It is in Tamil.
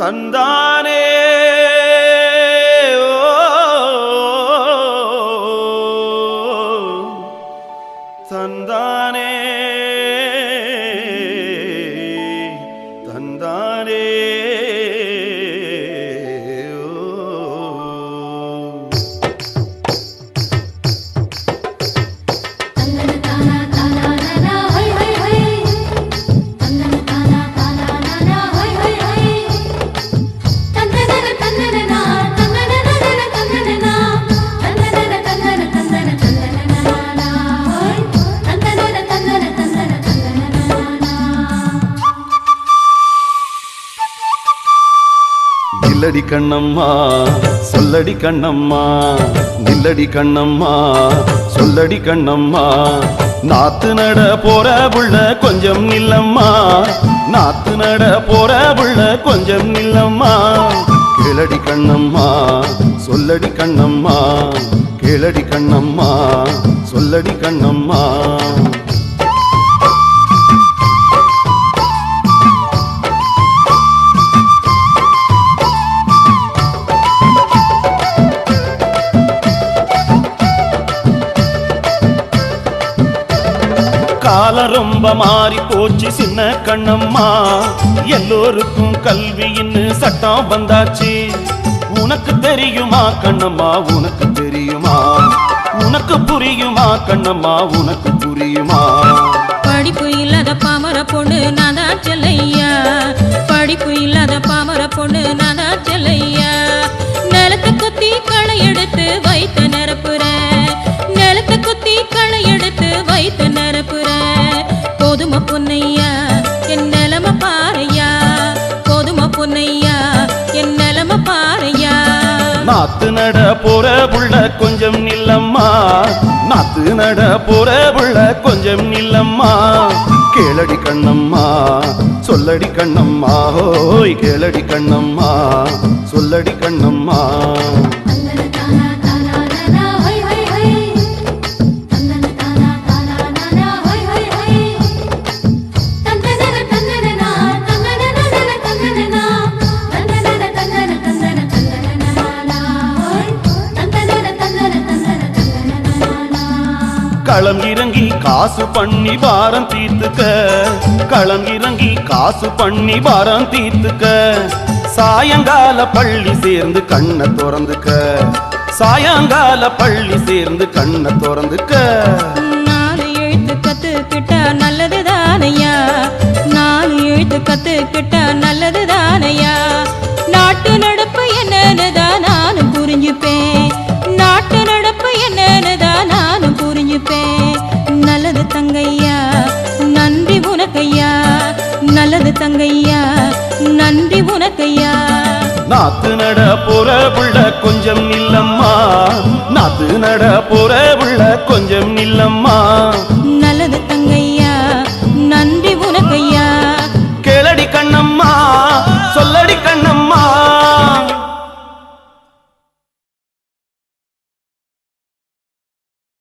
தந்தானே. நில்லடி கண்ணம்மா சொல்லடி கண்ணம்மா நில்லடி கண்ணம்மா சொல்லடி கண்ணம்மா. நாத்து நட போற புள்ள கொஞ்சம் நில்லம்மா நாத்து நட போற புள்ள கொஞ்சம் நில்லம்மா கேளடி கண்ணம்மா சொல்லடி கண்ணம்மா கேளடி கண்ணம்மா சொல்லடி கண்ணம்மா. கால ரொம்ப மாறி போச்சு சின்ன கண்ணம்மா. எல்லோருக்கும் கல்வின்னு சட்டம் வந்தாச்சு. உனக்கு தெரியுமா கண்ணம்மா? உனக்கு தெரியுமா? உனக்கு புரியுமா கண்ணம்மா? உனக்கு புரியுமா? படிப்பு இல்லாத பாமர பொண்ணு நாதா செல்லையா? படிப்பு இல்லாத பாமர பொண்ணு நாதா செல்லையா? நிலத்தை குத்தி களை எடுத்து வைத்த நாத்து நட போற புள்ள கொஞ்சம் நில்லம்மா. நாத்து நட போற புள்ள கொஞ்சம் நில்லம்மா. கேளடி கண்ணம்மா சொல்லடி கண்ணம்மா ஹோய் கேளடி கண்ணம்மா. களம் இறங்கி காசு பண்ணி பாரம் தீர்த்துக்க. களம் இறங்கி காசு பண்ணி பாரம் தீர்த்துக்க. சாயங்கால பள்ளி சேர்ந்து கண்ணை திறந்துக்க. சாயங்கால பள்ளி சேர்ந்து கண்ணை திறந்துக்க. நாலு எழுத்து கத்துக்கிட்டா நல்லது நாடு தங்கையா நன்றி உனக்கையா? நாத்து நட போற புள்ள கொஞ்சம் நில்லம்மா நாத்து நட போற புள்ள கொஞ்சம் நில்லம்மா